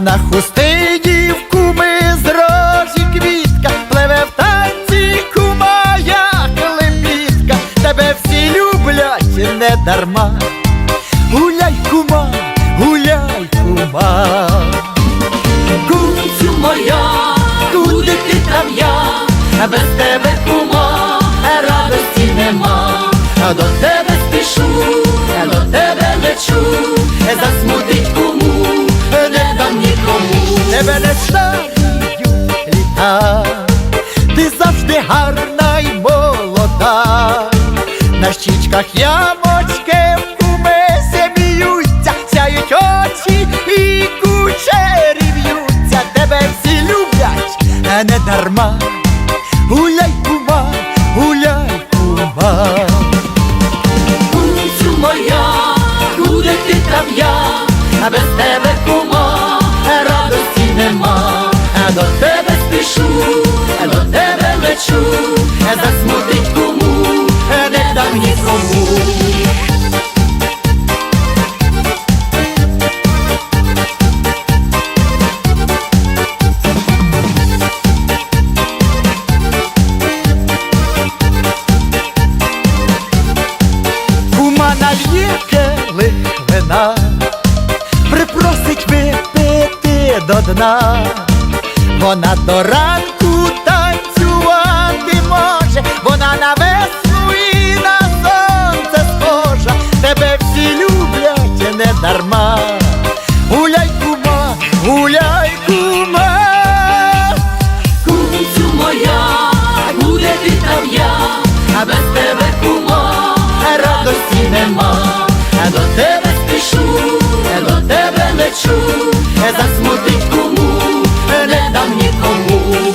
На хустині в куми з рожі квітка, пливе в танці кума, як лебідка, тебе всі люблять не дарма. Гуляй, кума, гуляй, кума. Кумцю моя, куди ти там я, без тебе кума, радості нема, а до тебе спішу, а до тебе лечу, тебе літа, ти завжди гарна й молода, на щічках ямочки в кумесі б'ються, сяють очі і кучері в'ються, тебе всі люблять, а не дарма. Гуляй, кума, гуляй, кума. Кумцю моя, куди ти там я, а без тебе кума, тебе засмутить кому, не дам нікому. Кума нальє келих вина, припросить випити до дна, вона до ранку гуляй, кума. Кумцю моя, буде ти там я, а без тебе кума, радості нема, до тебе спішу, до тебе лечу, засмутить кому, не дам нікому.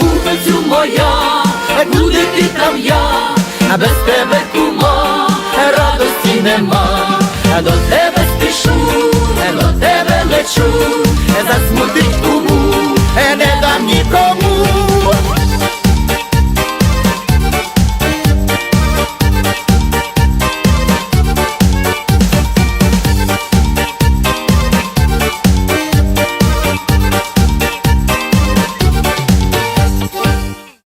Кумцю моя, буде ти там я, а без тебе кума, радості нема, до тебе а до